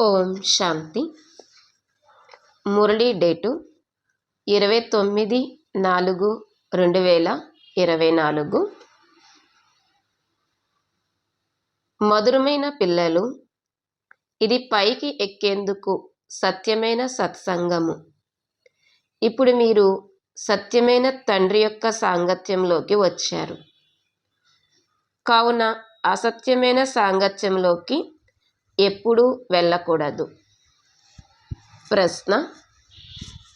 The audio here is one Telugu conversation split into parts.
ఓం శాంతి. మురళీ డేటు ఇరవై తొమ్మిది నాలుగు రెండు వేల ఇరవై నాలుగు. మధురమైన పిల్లలు ఇది పైకి ఎక్కేందుకు సత్యమైన సత్సంగము. ఇప్పుడు మీరు సత్యమైన తండ్రి యొక్క సాంగత్యంలోకి వచ్చారు. కావున అసత్యమైన సాంగత్యంలోకి ఎప్పుడూ వెళ్ళకూడదు. ప్రశ్న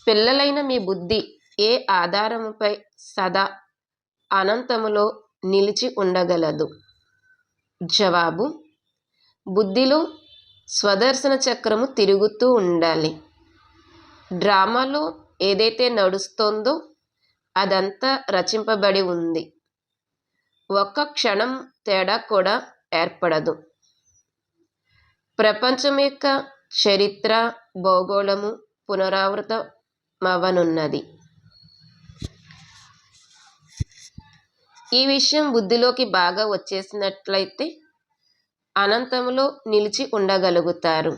పిల్లలైన మీ బుద్ధి ఏ ఆధారముపై సదా అనంతములో నిలిచి ఉండగలదు? జవాబు బుద్ధిలో స్వదర్శన చక్రము తిరుగుతూ ఉండాలి. డ్రామాలో ఏదైతే నడుస్తోందో అదంతా రచింపబడి ఉంది. ఒక్క క్షణం తేడా కూడా ఏర్పడదు. ప్రపంచం యొక్క చరిత్ర భౌగోళము పునరావృతమవనున్నది ఈ విషయం బుద్ధిలోకి బాగా వచ్చేసినట్లయితే అనంతంలో నిలిచి ఉండగలుగుతారు.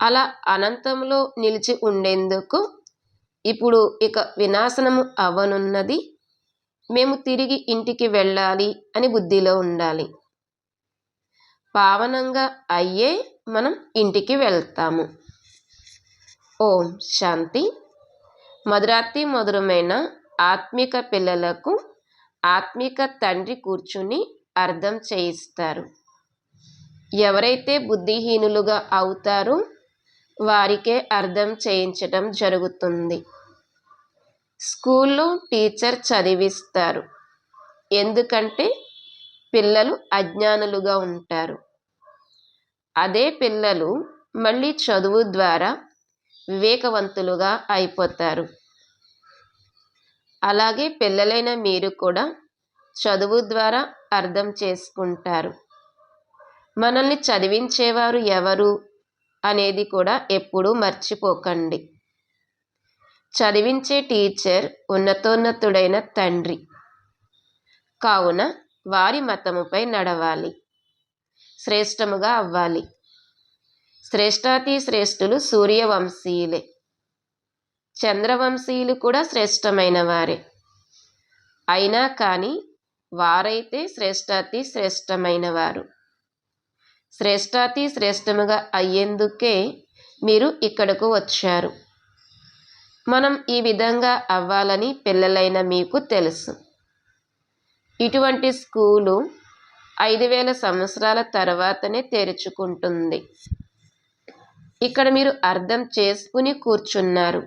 అలా అనంతంలో నిలిచి ఉండేందుకు ఇప్పుడు ఇక వినాశనము అవ్వనున్నది. మేము తిరిగి ఇంటికి వెళ్ళాలి అని బుద్ధిలో ఉండాలి. పావనంగా అయ్యే మనం ఇంటికి వెళ్తాము. ఓం శాంతి. మధురాతి మధురమైన ఆత్మిక పిల్లలకు ఆత్మిక తండ్రి కూర్చుని అర్థం చేయిస్తారు. ఎవరైతే బుద్ధిహీనులుగా అవుతారో వారికే అర్థం చేయించటం జరుగుతుంది. స్కూల్లో టీచర్ చదివిస్తారు. ఎందుకంటే పిల్లలు అజ్ఞానులుగా ఉంటారు. అదే పిల్లలు మళ్ళీ చదువు ద్వారా వివేకవంతులుగా అయిపోతారు. అలాగే పిల్లలైన మీరు కూడా చదువు ద్వారా అర్థం చేసుకుంటారు. మనల్ని చదివించేవారు ఎవరు అనేది కూడా ఎప్పుడూ మర్చిపోకండి. చదివించే టీచర్ ఉన్నతోన్నతుడైన తండ్రి. కావున వారి మతముపై నడవాలి. శ్రేష్టముగా అవ్వాలి. శ్రేష్టాతి శ్రేష్ఠులు సూర్యవంశీయులే. చంద్రవంశీయులు కూడా శ్రేష్టమైన వారే అయినా కానీ వారైతే శ్రేష్టాతి శ్రేష్టమైన వారు శ్రేష్టాతి శ్రేష్టముగా అయ్యేందుకే మీరు ఇక్కడకు వచ్చారు. మనం ఈ విధంగా అవ్వాలని పిల్లలైన మీకు తెలుసు. ఇటువంటి స్కూలు ఐదు వేల సంవత్సరాల తర్వాతనే తెరుచుకుంటుంది. ఇక్కడ మీరు అర్థం చేసుకుని కూర్చున్నారు.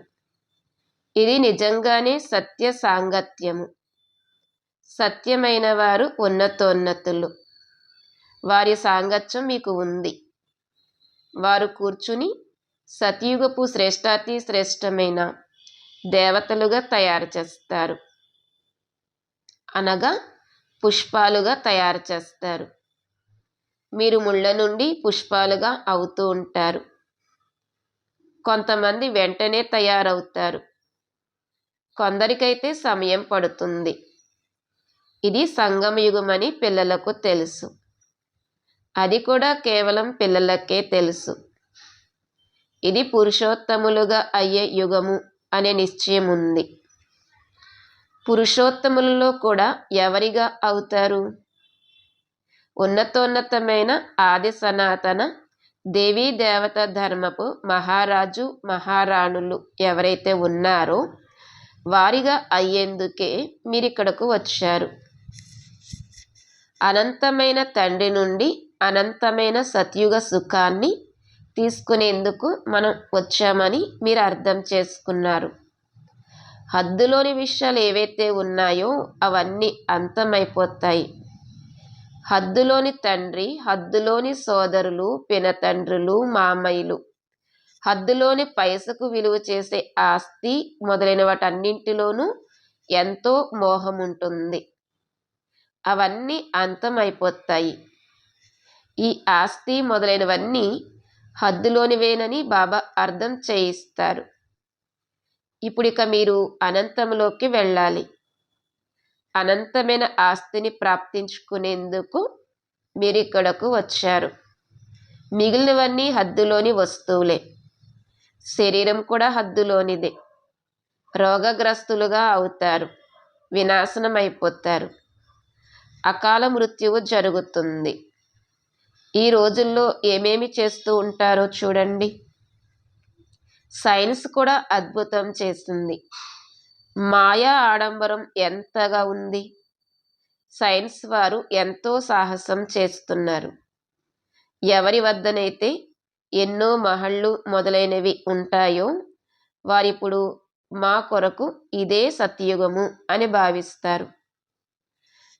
ఇది నిజంగానే సత్య సాంగత్యము. సత్యమైన వారు ఉన్నతోన్నతులు. వారి సాంగత్యం మీకు ఉంది. వారు కూర్చుని సతయుగపు శ్రేష్టాతి శ్రేష్టమైన దేవతలుగా తయారు చేస్తారు. అనగా పుష్పాలుగా తయారు చేస్తారు. మీరు ముళ్ళ నుండి పుష్పాలుగా అవుతూ ఉంటారు. కొంతమంది వెంటనే తయారవుతారు. కొందరికైతే సమయం పడుతుంది. ఇది సంగమయుగమని పిల్లలకు తెలుసు. అది కూడా కేవలం పిల్లలకే తెలుసు. ఇది పురుషోత్తములుగా అయ్యే యుగము అనే నిశ్చయం ఉంది పురుషోత్తములలో కూడా ఎవరిగా అవుతారు? ఉన్నతోన్నతమైన ఆది సనాతన దేవీ దేవత ధర్మపు మహారాజు మహారాణులు ఎవరైతే ఉన్నారో వారిగా అయ్యేందుకే మీరు ఇక్కడకు వచ్చారు. అనంతమైన తండ్రి నుండి అనంతమైన సత్యుగ సుఖాన్ని తీసుకునేందుకు మనం వచ్చామని మీరు అర్థం చేసుకున్నారు. హద్దులోని విషయాలు ఏవైతే ఉన్నాయో అవన్నీ అంతమైపోతాయి. హద్దులోని తండ్రి హద్దులోని సోదరులు పినతండ్రులు మామయ్యలు. హద్దులోని పైసకు విలువ చేసే ఆస్తి మొదలైన వాటన్నింటిలోనూ ఎంతో మోహం ఉంటుంది అవన్నీ అంతమైపోతాయి. ఈ ఆస్తి మొదలైనవన్నీ హద్దులోనివేనని బాబా అర్థం చేయిస్తారు. ఇప్పుడు ఇక మీరు అనంతంలోకి వెళ్ళాలి. అనంతమైన ఆస్తిని ప్రాప్తించుకునేందుకు మీరు ఇక్కడకు వచ్చారు. మిగిలినవన్నీ హద్దులోని వస్తువులే. శరీరం కూడా హద్దులోనిదే. రోగగ్రస్తులుగా అవుతారు. వినాశనం అయిపోతారు అకాల మృత్యువు జరుగుతుంది. ఈ రోజుల్లో ఏమేమి చేస్తూ ఉంటారో చూడండి. సైన్స్ కూడా అద్భుతం చేసింది మాయా ఆడంబరం ఎంతగా ఉంది? సైన్స్ వారు ఎంతో సాహసం చేస్తున్నారు. ఎవరి వద్దనైతే ఎన్నో మహళ్ళు మొదలైనవి ఉంటాయో వారిప్పుడు మా కొరకు ఇదే సత్యుగము అని భావిస్తారు.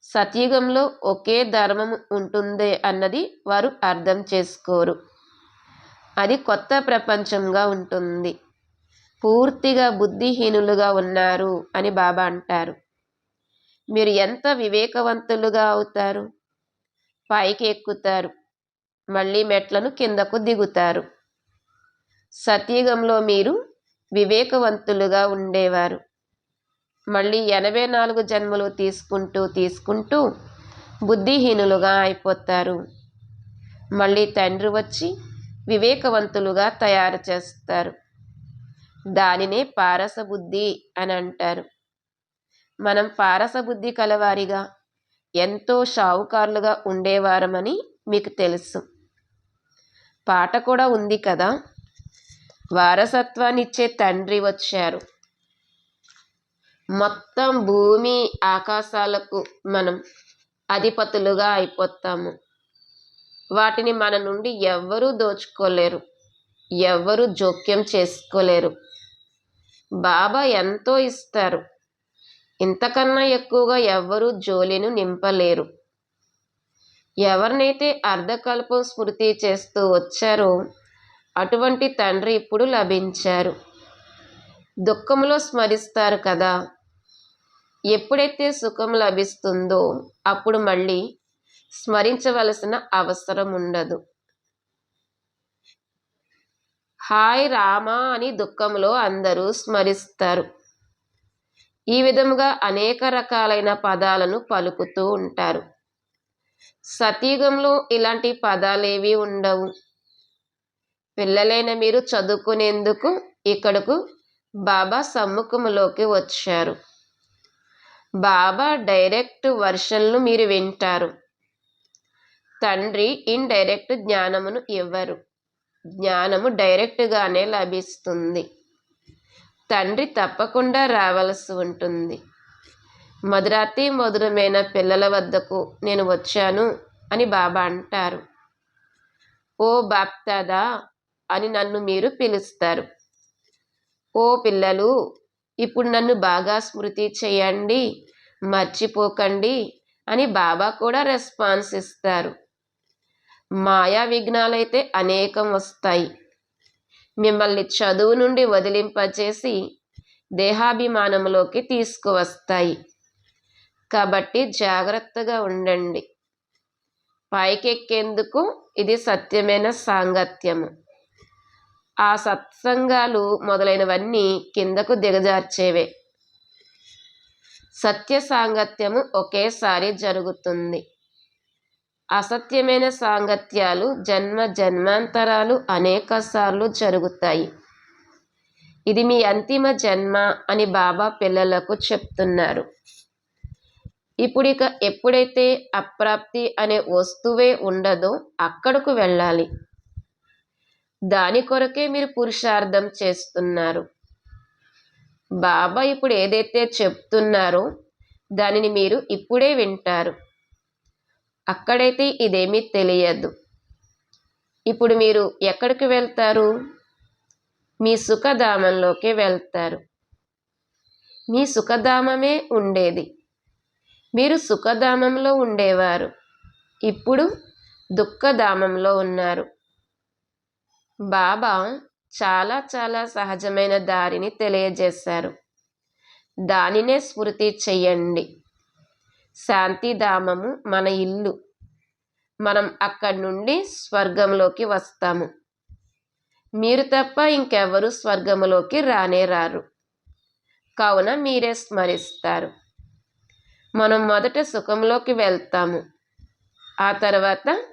సత్యుగంలో ఒకే ధర్మము ఉంటుందే అన్నది వారు అర్థం చేసుకోరు. అది కొత్త ప్రపంచంగా ఉంటుంది. పూర్తిగా బుద్ధిహీనులుగా ఉన్నారు అని బాబా అంటారు. మీరు ఎంత వివేకవంతులుగా అవుతారు? పైకి ఎక్కుతారు. మళ్ళీ మెట్లను కిందకు దిగుతారు. సత్యుగంలో మీరు వివేకవంతులుగా ఉండేవారు. మళ్ళీ ఎనభై నాలుగు జన్మలు తీసుకుంటూ తీసుకుంటూ బుద్ధిహీనులుగా అయిపోతారు. మళ్ళీ తండ్రి వచ్చి వివేకవంతులుగా తయారు చేస్తారు. దానినే పారసబుద్ధి అని అంటారు. మనం పారసబుద్ధి కలవారిగా ఎంతో షావుకారులుగా ఉండేవారమని మీకు తెలుసు. పాట కూడా ఉంది కదా? వారసత్వాన్ని ఇచ్చే తండ్రి వచ్చారు. మొత్తం భూమి ఆకాశాలకు మనం అధిపతులుగా అయిపోతాము. వాటిని మన నుండి ఎవ్వరూ దోచుకోలేరు. ఎవ్వరూ జోక్యం చేసుకోలేరు. బాబా ఎంతో ఇస్తారు. ఇంతకన్నా ఎక్కువగా ఎవ్వరూ జోలిను నింపలేరు. ఎవరినైతే అర్ధకల్పం స్మృతి చేస్తూ వచ్చారో అటువంటి తండ్రి ఇప్పుడు లభించారు. దుఃఖంలో స్మరిస్తారు కదా. ఎప్పుడైతే సుఖం లభిస్తుందో అప్పుడు మళ్ళీ స్మరించవలసిన అవసరం ఉండదు. హాయ్ రామా అని దుఃఖంలో అందరూ స్మరిస్తారు. ఈ విధముగా అనేక రకాలైన పదాలను పలుకుతూ ఉంటారు. సతీగంలో ఇలాంటి పదాలేవి ఉండవు. పిల్లలైన మీరు చదువుకునేందుకు ఇక్కడకు బాబా సమ్ముఖంలోకి వచ్చారు. బాబా డైరెక్ట్ వర్షన్లు మీరు వింటారు. తండ్రి ఇండైరెక్ట్ జ్ఞానమును ఇవ్వరు. జ్ఞానము డైరెక్ట్గానే లభిస్తుంది. తండ్రి తప్పకుండా రావలసి ఉంటుంది. మధురాతి మధురమైన పిల్లల వద్దకు నేను వచ్చాను అని బాబా అంటారు. ఓ బాప్తాదా అని నన్ను మీరు పిలుస్తారు. ఓ పిల్లలు ఇప్పుడు నన్ను బాగా స్మృతి చేయండి మర్చిపోకండి అని బాబా కూడా రెస్పాన్స్ ఇస్తారు. మాయా విఘ్నాలైతే అనేకం వస్తాయి. మిమ్మల్ని చదువు నుండి వదిలింపచేసి దేహాభిమానంలోకి తీసుకువస్తాయి. కాబట్టి జాగ్రత్తగా ఉండండి. పైకెక్కేందుకు ఇది సత్యమైన సాంగత్యము. ఆ సత్సంగాలు మొదలైనవన్నీ కిందకు దిగజార్చేవే. సత్య సాంగత్యము ఒకేసారి జరుగుతుంది. అసత్యమైన సాంగత్యాలు జన్మ జన్మాంతరాలు అనేక సార్లు జరుగుతాయి. ఇది మీ అంతిమ జన్మ అని బాబా పిల్లలకు చెప్తున్నారు. ఇప్పుడు ఇక ఎప్పుడైతే అప్రాప్తి అనే వస్తువే ఉండదో అక్కడకు వెళ్ళాలి. దాని కొరకే మీరు పురుషార్థం చేస్తున్నారు. బాబా ఇప్పుడు ఏదైతే చెప్తున్నారో దానిని మీరు ఇప్పుడే వింటారు. అక్కడైతే ఇదేమీ తెలియదు. ఇప్పుడు మీరు ఎక్కడికి వెళ్తారు? మీ సుఖధామంలోకి వెళ్తారు. మీ సుఖధామమే ఉండేది. మీరు సుఖధామంలో ఉండేవారు. ఇప్పుడు దుఃఖధామంలో ఉన్నారు. బాబా చాలా చాలా సహజమైన దారిని తెలియజేశారు. దానినే స్మృతి చెయ్యండి. శాంతిధామము మన ఇల్లు. మనం అక్కడి నుండి స్వర్గంలోకి వస్తాము. మీరు తప్ప ఇంకెవరు స్వర్గంలోకి రానే రారు. కావున మీరే స్మరిస్తారు. మనం మొదట సుఖంలోకి వెళ్తాము. ఆ తర్వాత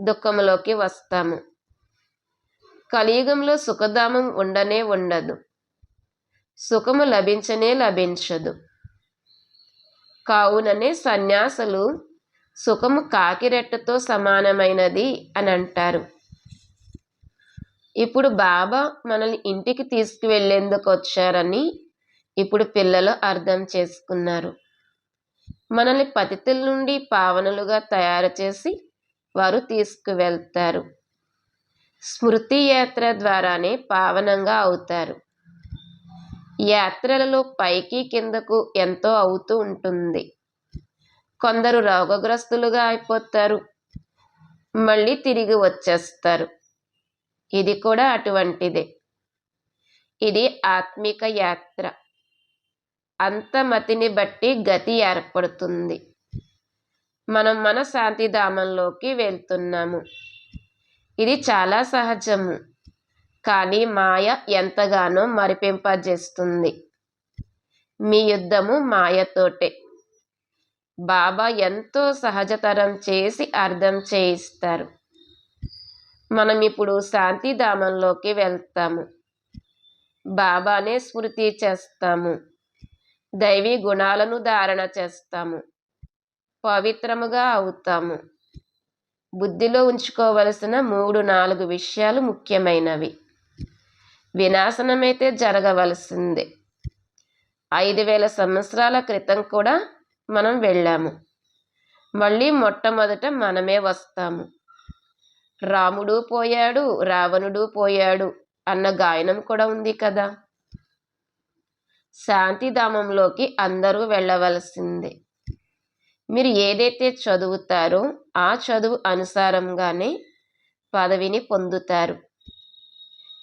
దుఃఖంలోకి వస్తాము. కలియుగంలో సుఖధామం ఉండనే ఉండదు. సుఖము లభించనే లభించదు. కావుననే సన్యాసులు సుఖము కాకిరెట్టతో సమానమైనది అని అంటారు ఇప్పుడు బాబా మనల్ని ఇంటికి తీసుకువెళ్ళేందుకు వచ్చారని ఇప్పుడు పిల్లలు అర్థం చేసుకున్నారు. మనల్ని పతితుల నుండి పావనులుగా తయారు చేసి వారు తీసుకువెళ్తారు. స్మృతి యాత్ర ద్వారానే పావనంగా అవుతారు. యాత్రలలో పైకి కిందకు ఎంతో అవుతూ ఉంటుంది. కొందరు రోగగ్రస్తులుగా అయిపోతారు. మళ్ళీ తిరిగి వచ్చేస్తారు. ఇది కూడా అటువంటిదే. ఇది ఆత్మిక యాత్ర. అంతమతిని బట్టి గతి ఏర్పడుతుంది. మనం మన శాంతిధామంలోకి వెళ్తున్నాము. ఇది చాలా సహజము. కానీ మాయ ఎంతగానో మరిపింపజేస్తుంది. మీ యుద్ధము మాయతోటే. బాబా ఎంతో సహజతరం చేసి అర్థం చేయిస్తారు. మనం ఇప్పుడు శాంతిధామంలోకి వెళ్తాము. బాబానే స్మృతి చేస్తాము. దైవీ గుణాలను ధారణ చేస్తాము. పవిత్రముగా అవుతాము. బుద్ధిలో ఉంచుకోవలసిన మూడు నాలుగు విషయాలు ముఖ్యమైనవి. వినాశనమైతే జరగవలసిందే. ఐదు వేల సంవత్సరాల క్రితం కూడా మనం వెళ్ళాము. మళ్ళీ మొట్టమొదట మనమే వస్తాము. రాముడు పోయాడు రావణుడు పోయాడు అన్న గాయనం కూడా ఉంది కదా. శాంతిధామంలోకి అందరూ వెళ్ళవలసిందే. మీరు ఏదైతే చదువుతారో ఆ చదువు అనుసారంగానే పదవిని పొందుతారు.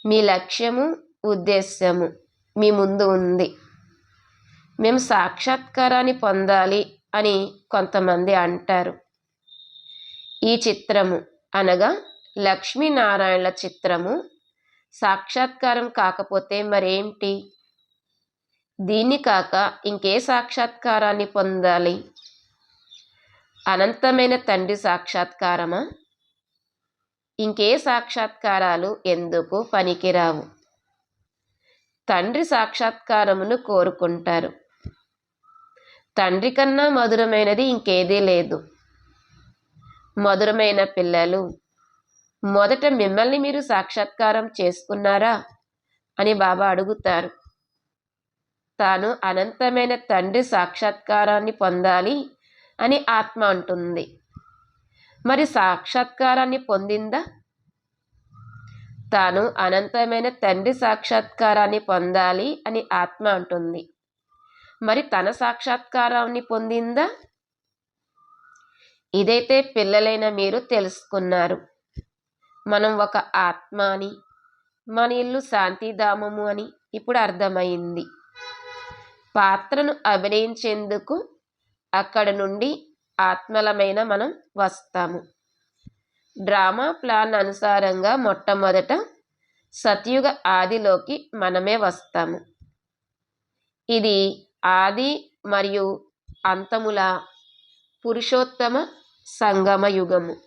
మీ లక్ష్యము ఉద్దేశ్యము మీ ముందు ఉంది. మేము సాక్షాత్కారాన్ని పొందాలి అని కొంతమంది అంటారు. ఈ చిత్రము అనగా లక్ష్మీనారాయణల చిత్రము. సాక్షాత్కారం కాకపోతే మరేంటి? దీన్ని కాక ఇంకే సాక్షాత్కారాన్ని పొందాలి. అనంతమైన తండ్రి సాక్షాత్కారమా? ఇంకే సాక్షాత్కారాలు ఎందుకు పనికిరావు? తండ్రి సాక్షాత్కారమును కోరుకుంటారు. తండ్రి కన్నా మధురమైనది ఇంకేదీ లేదు. మధురమైన పిల్లలు మొదట మిమ్మల్ని మీరు సాక్షాత్కారం చేసుకున్నారా? అని బాబా అడుగుతారు. తాను అనంతమైన తండ్రి సాక్షాత్కారాన్ని పొందాలి అని ఆత్మ అంటుంది. మరి సాక్షాత్కారాన్ని పొందిందా? తాను అనంతమైన తండ్రి సాక్షాత్కారాన్ని పొందాలి అని ఆత్మ అంటుంది. మరి తన సాక్షాత్కారాన్ని పొందిందా? ఇదైతే పిల్లలైన మీరు తెలుసుకున్నారు. మనం ఒక ఆత్మ అని మన ఇల్లు శాంతిధామము అని ఇప్పుడు అర్థమైంది. పాత్రను అభినయించేందుకు అక్కడ నుండి ఆత్మలమైన మనం వస్తాము. డ్రామా ప్లాన్ అనుసారంగా మొట్టమొదట సత్యుగ ఆదిలోకి మనమే వస్తాము. ఇది ఆది మరియు అంతముల పురుషోత్తమ సంగమ యుగము.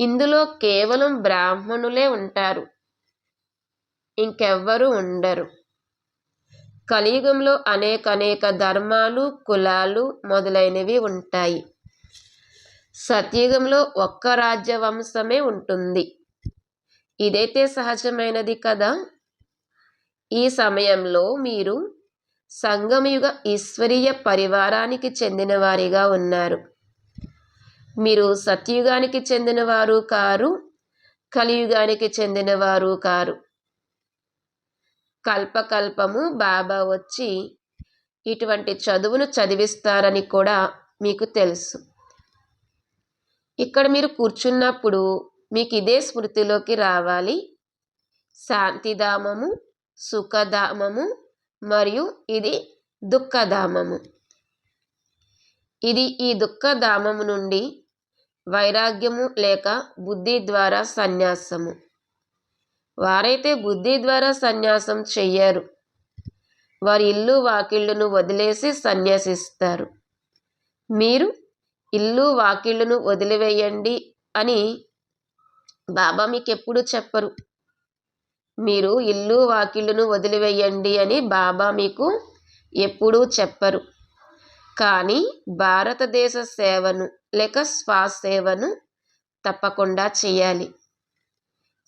ఇందులో కేవలం బ్రాహ్మణులే ఉంటారు. ఇంకెవ్వరూ ఉండరు. కలియుగంలో అనేక అనేక ధర్మాలు కులాలు మొదలైనవి ఉంటాయి. సత్యుగంలో ఒక్క రాజ్యవంశమే ఉంటుంది. ఇదైతే సహజమైనది కదా? ఈ సమయంలో మీరు సంగమయుగ ఈశ్వరీయ పరివారానికి చెందినవారిగా ఉన్నారు. మీరు సత్యుగానికి చెందినవారు కారు కలియుగానికి చెందినవారు కారు. కల్పకల్పము బాబా వచ్చి ఇటువంటి చదువును చదివిస్తారని కూడా మీకు తెలుసు. ఇక్కడ మీరు కూర్చున్నప్పుడు మీకు ఇదే స్మృతిలోకి రావాలి. శాంతిధామము సుఖధామము మరియు ఇది దుఃఖధామము. ఇది ఈ దుఃఖధామము నుండి వైరాగ్యము లేక బుద్ధి ద్వారా సన్యాసము. వారైతే బుద్ధి ద్వారా సన్యాసం చెయ్యరు. వారి ఇల్లు వాకిళ్ళను వదిలేసి సన్యాసిస్తారు. మీరు ఇల్లు వాకిళ్ళను వదిలివేయండి అని బాబా మీకు ఎప్పుడు చెప్పరు. మీరు ఇల్లు వాకిళ్ళను వదిలివేయండి అని బాబా మీకు ఎప్పుడూ చెప్పరు. కానీ భారతదేశ సేవను లేక శ్వాస సేవను తప్పకుండా చేయాలి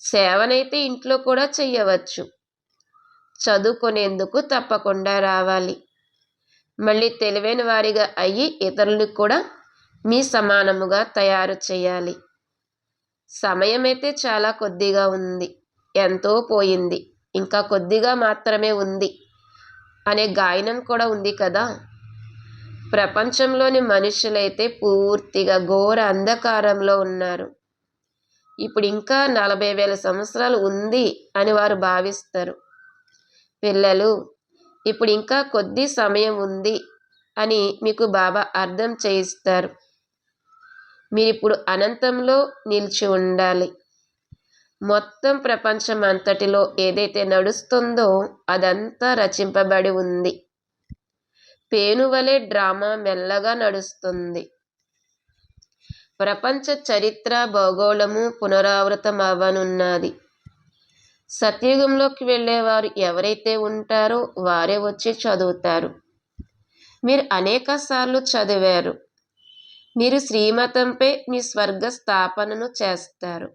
సేవనైతే ఇంట్లో కూడా చెయ్యవచ్చు. చదువుకునేందుకు తప్పకుండా రావాలి. మళ్ళీ తెలివైన వారిగా అయ్యి ఇతరులకు కూడా మీ సమానముగా తయారు చేయాలి సమయం అయితే చాలా కొద్దిగా ఉంది. ఎంతో పోయింది. ఇంకా కొద్దిగా మాత్రమే ఉంది అనే గాయనం కూడా ఉంది కదా. ప్రపంచంలోని మనుషులైతే పూర్తిగా ఘోర అంధకారంలో ఉన్నారు. ఇప్పుడు ఇంకా నలభై వేల సంవత్సరాలు ఉంది అని వారు భావిస్తారు. పిల్లలు ఇప్పుడు ఇంకా కొద్ది సమయం ఉంది అని మీకు బాబా అర్థం చేయిస్తారు. మీరు ఇప్పుడు అనంతంలో నిలిచి ఉండాలి. మొత్తం ప్రపంచం అంతటిలో ఏదైతే నడుస్తుందో అదంతా రచింపబడి ఉంది. పేనువలే డ్రామా మెల్లగా నడుస్తుంది. ప్రపంచ చరిత్ర భూగోళము పునరావృతమవ్వనున్నది. సత్యుగంలోకి వెళ్ళేవారు ఎవరైతే ఉంటారో వారే వచ్చి చదువుతారు. మీరు అనేక సార్లు చదివారు. మీరు శ్రీమతంపై మీ స్వర్గ స్థాపనను చేస్తారు.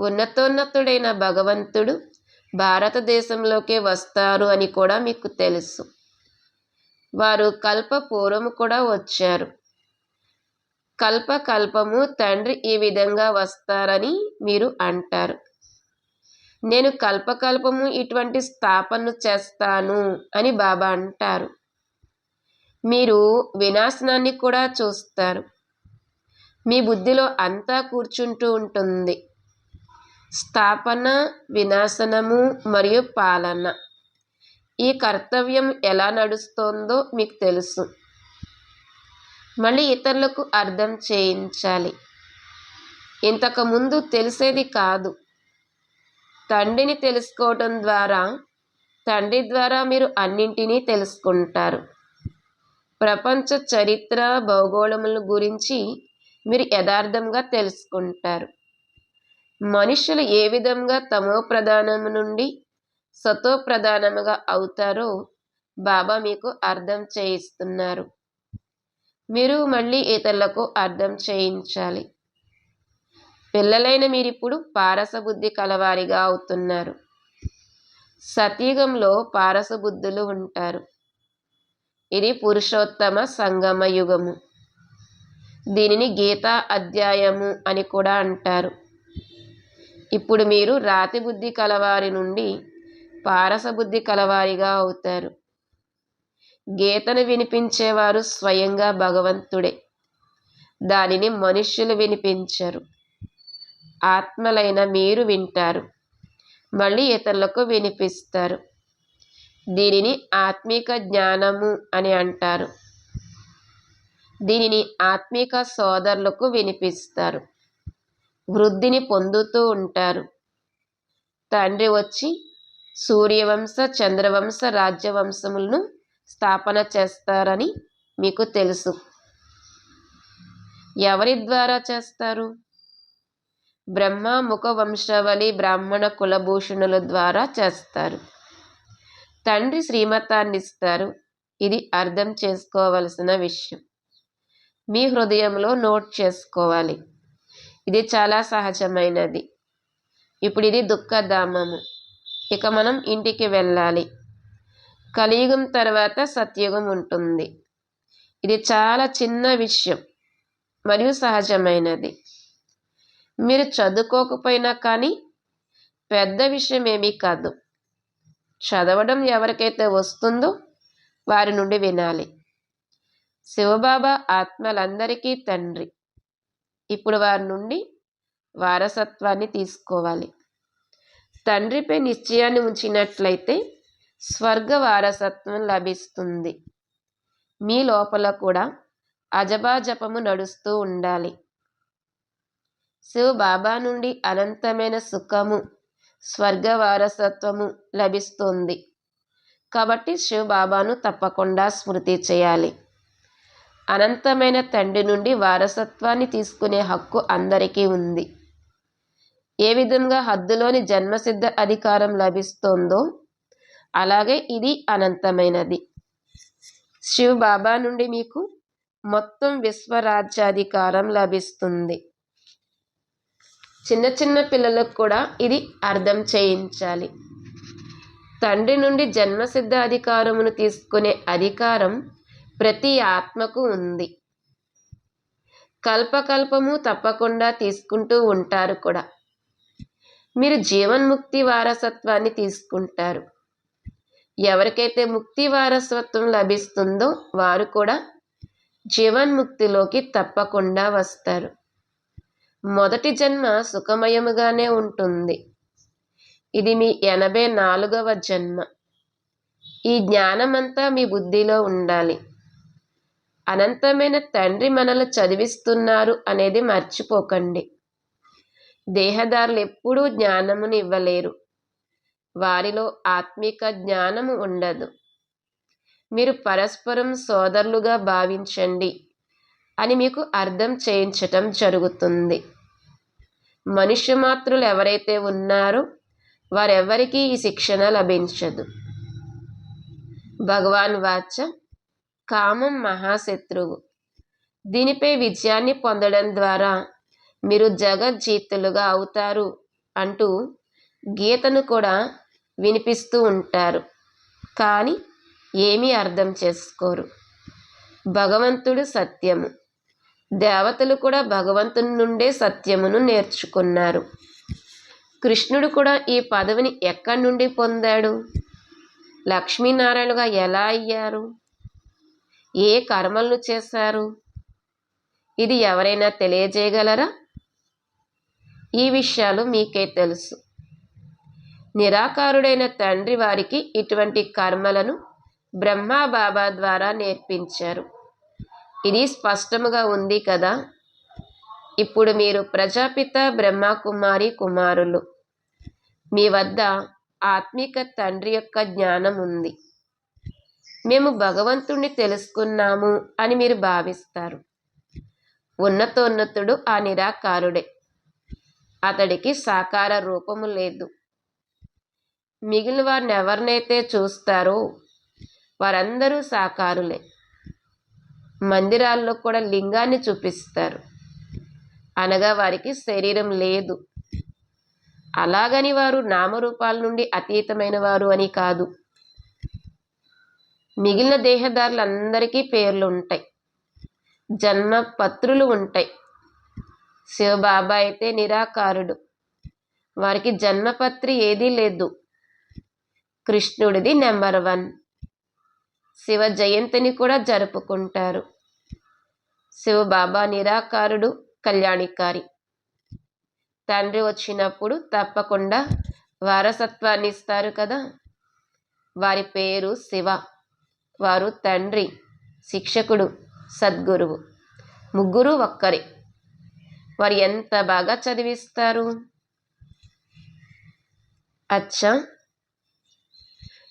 ఉన్నతోన్నతుడైన భగవంతుడు భారతదేశంలోకి వస్తారు అని కూడా మీకు తెలుసు. వారు కల్ప పూర్వము కూడా వచ్చారు. కల్పకల్పము తండ్రి ఈ విధంగా వస్తారని మీరు అంటారు. నేను కల్పకల్పము ఇటువంటి స్థాపన చేస్తాను అని బాబా అంటారు. మీరు వినాశనాన్ని కూడా చూస్తారు. మీ బుద్ధిలో అంతా కూర్చుంటూ ఉంటుంది. స్థాపన వినాశనము మరియు పాలన. ఈ కర్తవ్యం ఎలా నడుస్తోందో మీకు తెలుసు. మళ్ళీ ఇతరులకు అర్థం చేయించాలి. ఇంతకుముందు తెలిసేది కాదు. తండ్రిని తెలుసుకోవటం ద్వారా తండ్రి ద్వారా మీరు అన్నింటినీ తెలుసుకుంటారు. ప్రపంచ చరిత్ర భౌగోళముల గురించి మీరు యథార్థంగా తెలుసుకుంటారు. మనుషులు ఏ విధంగా తమో ప్రధానము నుండి సతో ప్రధానముగా అవుతారో బాబా మీకు అర్థం చేయిస్తున్నారు. మీరు మళ్ళీ ఇతరులకు అర్థం చేయించాలి. పిల్లలైన మీరిప్పుడు పారసబుద్ధి కలవారిగా అవుతున్నారు. సతయుగంలో పారసబుద్ధులు ఉంటారు. ఇది పురుషోత్తమ సంగమ యుగము. దీనిని గీతా అధ్యాయము అని కూడా అంటారు. ఇప్పుడు మీరు రాతి బుద్ధి కలవారి నుండి పారసబుద్ధి కలవారిగా అవుతారు. గీతను వినిపించేవారు స్వయంగా భగవంతుడే. దానిని మనుష్యులు వినిపించరు. ఆత్మలైన మీరు వింటారు. మళ్ళీ ఇతరులకు వినిపిస్తారు. దీనిని ఆత్మిక జ్ఞానము అని అంటారు. దీనిని ఆత్మిక సోదరులకు వినిపిస్తారు. వృద్ధిని పొందుతూ ఉంటారు. తండ్రి వచ్చి సూర్యవంశ చంద్రవంశ రాజ్యవంశములను స్థాపన చేస్తారని మీకు తెలుసు. ఎవరి ద్వారా చేస్తారు? బ్రహ్మ ముఖ బ్రాహ్మణ కులభూషణుల ద్వారా చేస్తారు. తండ్రి శ్రీమతాన్ని ఇస్తారు ఇది అర్థం చేసుకోవలసిన విషయం. మీ హృదయంలో నోట్ చేసుకోవాలి. ఇది చాలా సహజమైనది. ఇప్పుడు ఇది దుఃఖధామము. ఇక మనం ఇంటికి వెళ్ళాలి. కలియుగం తర్వాత సత్యుగం ఉంటుంది. ఇది చాలా చిన్న విషయం మరియు సహజమైనది. మీరు చదువుకోకపోయినా కానీ పెద్ద విషయం ఏమీ కాదు. చదవడం ఎవరికైతే వస్తుందో వారి నుండి వినాలి. శివబాబా ఆత్మలందరికీ తండ్రి. ఇప్పుడు వారి నుండి వారసత్వాన్ని తీసుకోవాలి. తండ్రిపై నిశ్చయాన్ని ఉంచినట్లయితే స్వర్గ వారసత్వం లభిస్తుంది. మీ లోపల కూడా అజబాజపము నడుస్తూ ఉండాలి. శివ బాబా నుండి అనంతమైన సుఖము స్వర్గ వారసత్వము లభిస్తుంది. కాబట్టి శివ బాబాను తప్పకుండా స్మృతి చేయాలి. అనంతమైన తండ్రి నుండి వారసత్వాన్ని తీసుకునే హక్కు అందరికీ ఉంది. ఏ విధంగా హద్దులోని జన్మసిద్ధ అధికారం లభిస్తోందో అలాగే ఇది అనంతమైనది. శివ్ బాబా నుండి మీకు మొత్తం విశ్వరాజ్యాధికారం లభిస్తుంది. చిన్న చిన్న పిల్లలకు కూడా ఇది అర్థం చేయించాలి. తండ్రి నుండి జన్మసిద్ధ అధికారమును తీసుకునే అధికారం ప్రతి ఆత్మకు ఉంది. కల్పకల్పము తప్పకుండా తీసుకుంటూ ఉంటారు కూడా. మీరు జీవన్ముక్తి వారసత్వాన్ని తీసుకుంటారు. ఎవరికైతే ముక్తి వారసత్వం లభిస్తుందో వారు కూడా జీవన్ముక్తిలోకి తప్పకుండా వస్తారు. మొదటి జన్మ సుఖమయముగానే ఉంటుంది. ఇది మీ ఎనభై నాలుగవ జన్మ. ఈ జ్ఞానమంతా మీ బుద్ధిలో ఉండాలి. అనంతమైన తండ్రి మనల్ని చదివిస్తున్నారు అనేది మర్చిపోకండి. దేహదారులు ఎప్పుడూ జ్ఞానమును ఇవ్వలేరు. వారిలో ఆత్మిక జ్ఞానము ఉండదు. మీరు పరస్పరం సోదరులుగా భావించండి అని మీకు అర్థం చేయించటం జరుగుతుంది. మనుష్య మాత్రులు ఎవరైతే ఉన్నారో వారెవరికీ ఈ శిక్షణ లభించదు. భగవాన్ వాచ కామం మహాశత్రువు. దీనిపై విజయాన్ని పొందడం ద్వారా మీరు జగజ్జీతులుగా అవుతారు అంటూ గీతను కూడా వినిపిస్తూ ఉంటారు. కానీ ఏమీ అర్థం చేసుకోరు. భగవంతుడు సత్యము. దేవతలు కూడా భగవంతుని నుండే సత్యమును నేర్చుకున్నారు. కృష్ణుడు కూడా ఈ పదవిని ఎక్కడి నుండి పొందాడు? లక్ష్మీనారాయణగా ఎలా అయ్యారు? ఏ కర్మలను చేశారు? ఇది ఎవరైనా తెలియజేయగలరా? ఈ విషయాలు మీకే తెలుసు. నిరాకారుడైన తండ్రి వారికి ఇటువంటి కర్మలను బ్రహ్మా బాబా ద్వారా నేర్పించారు. ఇది స్పష్టముగా ఉంది కదా? ఇప్పుడు మీరు ప్రజాపిత బ్రహ్మకుమారి కుమారులు. మీ వద్ద ఆత్మిక తండ్రి యొక్క జ్ఞానం ఉంది. మేము భగవంతుణ్ణి తెలుసుకున్నాము అని మీరు భావిస్తారు. ఉన్నతోన్నతుడు ఆ నిరాకారుడే. అతడికి సాకార రూపము లేదు. మిగిలిన వారిని ఎవరినైతే చూస్తారో వారందరూ సాకారులే. మందిరాల్లో కూడా లింగాన్ని చూపిస్తారు. అనగా వారికి శరీరం లేదు. అలాగని వారు నామరూపాల నుండి అతీతమైన వారు అని కాదు. మిగిలిన దేహదారులందరికీ పేర్లు ఉంటాయి జన్మ పత్రులు ఉంటాయి. శివబాబా అయితే నిరాకారుడు. వారికి జన్మపత్రి ఏదీ లేదు. కృష్ణుడిది నెంబర్ వన్. శివ జయంతిని కూడా జరుపుకుంటారు. శివబాబా నిరాకారుడు కళ్యాణికారి. తండ్రి వచ్చినప్పుడు తప్పకుండా వారసత్వాన్ని ఇస్తారు కదా? వారి పేరు శివ. వారు తండ్రి శిక్షకుడు సద్గురువు. ముగ్గురు ఒక్కరే. వారు ఎంత బాగా చదివిస్తారు? అచ్చా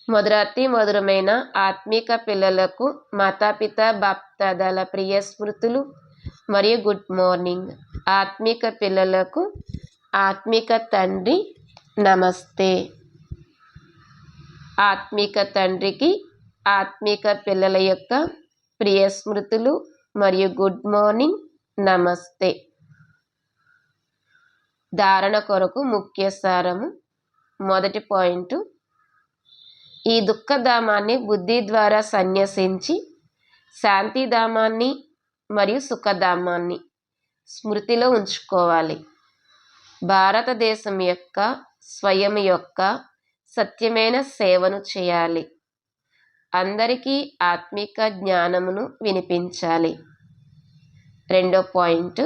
మొదటి మధురమైన ఆత్మిక పిల్లలకు మాతాపిత బాప్తాదాల ప్రియ స్మృతులు మరియు గుడ్ మార్నింగ్. ఆత్మిక పిల్లలకు ఆత్మిక తండ్రి నమస్తే. ఆత్మిక తండ్రికి ఆత్మిక పిల్లల యొక్క ప్రియ స్మృతులు మరియు గుడ్ మార్నింగ్ నమస్తే. ధారణ కొరకు ముఖ్య సారము మొదటి పాయింట్ ఈ దుఃఖధామాన్ని బుద్ధి ద్వారా సన్యసించి శాంతిధామాన్ని మరియు సుఖధామాన్ని స్మృతిలో ఉంచుకోవాలి. భారతదేశం యొక్క స్వయం యొక్క సత్యమైన సేవను చేయాలి. అందరికీ ఆత్మిక జ్ఞానమును వినిపించాలి. రెండో పాయింట్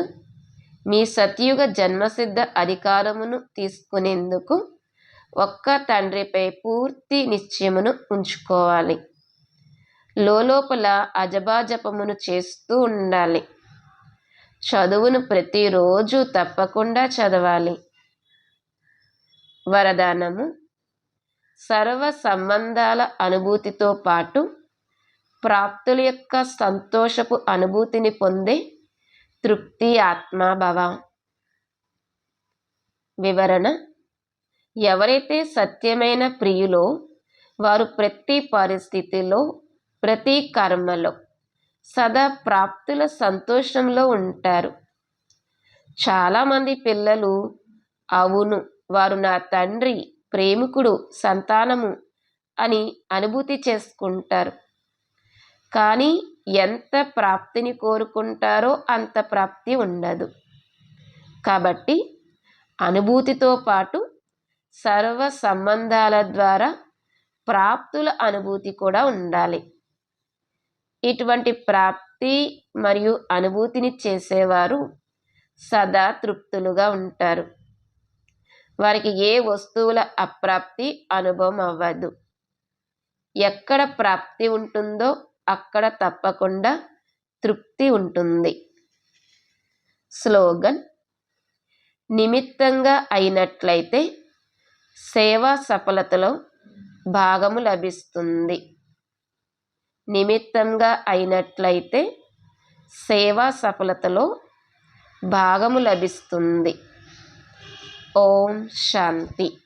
మీ సత్యుగ జన్మసిద్ధ అధికారమును తీసుకునేందుకు ఒక్క తండ్రిపై పూర్తి నిశ్చయమును ఉంచుకోవాలి. లోపల అజబాజపమును చేస్తూ ఉండాలి. చదువును ప్రతిరోజు తప్పకుండా చదవాలి. వరదానము సర్వ సంబంధాల అనుభూతితో పాటు ప్రాప్తుల యొక్క సంతోషపు అనుభూతిని పొందే తృప్తి ఆత్మాభవ వివరణ ఎవరైతే సత్యమైన ప్రియులో వారు ప్రతి పరిస్థితిలో ప్రతి కర్మలో సదా ప్రాప్తుల సంతోషంలో ఉంటారు. చాలామంది పిల్లలు అవును వారు నా తండ్రి ప్రేమికుడు సంతానము అని అనుభూతి చేసుకుంటారు. కానీ ఎంత ప్రాప్తిని కోరుకుంటారో అంత ప్రాప్తి ఉండదు. కాబట్టి అనుభూతితో పాటు సర్వ సంబంధాల ద్వారా ప్రాప్తుల అనుభూతి కూడా ఉండాలి. ఇటువంటి ప్రాప్తి మరియు అనుభూతిని చేసేవారు సదా తృప్తులుగా ఉంటారు. వారికి ఏ వస్తువుల అప్రాప్తి అనుభవం అవ్వదు. ఎక్కడ ప్రాప్తి ఉంటుందో అక్కడ తప్పకుండా తృప్తి ఉంటుంది. స్లోగన్ నిమిత్తంగా అయినట్లయితే సేవా సఫలతలో భాగము లభిస్తుంది. నిమిత్తంగా అయినట్లయితే సేవా సఫలతలో భాగము లభిస్తుంది. ఓం శాంతి.